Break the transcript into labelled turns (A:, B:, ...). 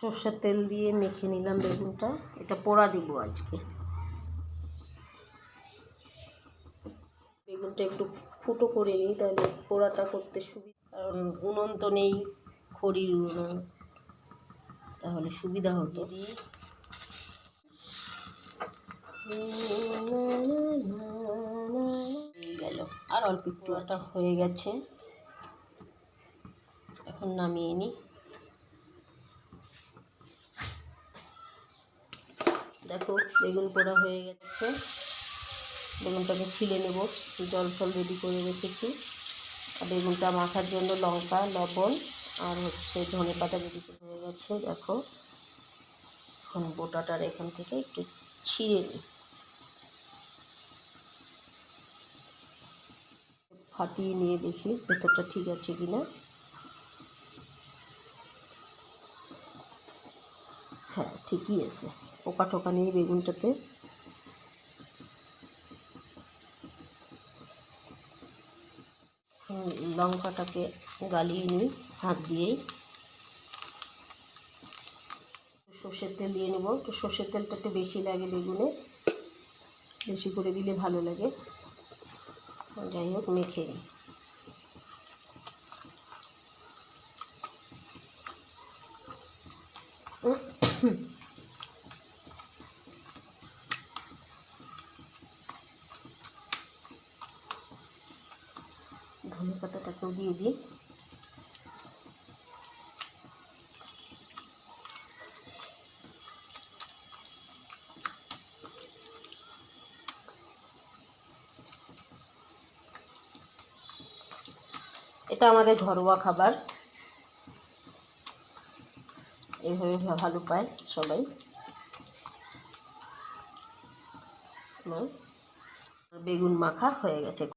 A: সর্ষের তেল দিয়ে মেখে নিলাম বেগুনটা। এটা পোড়া দিব আজকে। বেগুনটা একটু ফুটো করে নিই, তাহলে পোড়াটা করতে সুবিধা কারণ উনুন তো নেই, খড়ির উনুন। তাহলে সুবিধা হতো। গেল। আর অল্প একটু হয়ে গেছে। এখন নামিয়ে নিই। দেখো, বেগুন পোড়া হয়ে গেছে। বেগুনটাকে ছিলে নেব জল ফল রেডি করে রেখেছি। আর বেগুনটা মাখার জন্য লঙ্কা, লবণ আর হচ্ছে ধনে পাতা রেডি করে হয়ে গেছে। দেখো, এখন বোটাটার এখান থেকে একটু ছিঁড়ে নিই। ফাটিয়ে নিয়ে দেখি ভেতরটা ঠিক আছে কিনা। হ্যাঁ ঠিকই আছে। পোকা টোকা নেই বেগুনটাতে। লঙ্কাটাকে গালিয়ে নিই, হাত দিয়েই। সর্ষের তেল দিয়ে নেব। তো সর্ষের তেলটা একটু বেশি লাগে বেগুনে। বেশি করে দিলে ভালো লাগে। যাই হোক, মেখে নিই। ধনে পাতাটাকেও দিয়ে দিই। এটা আমাদের ঘরোয়া খাবার। এইভাবে ভালো পায় সবাই। বেগুন মাখা হয়ে গেছে।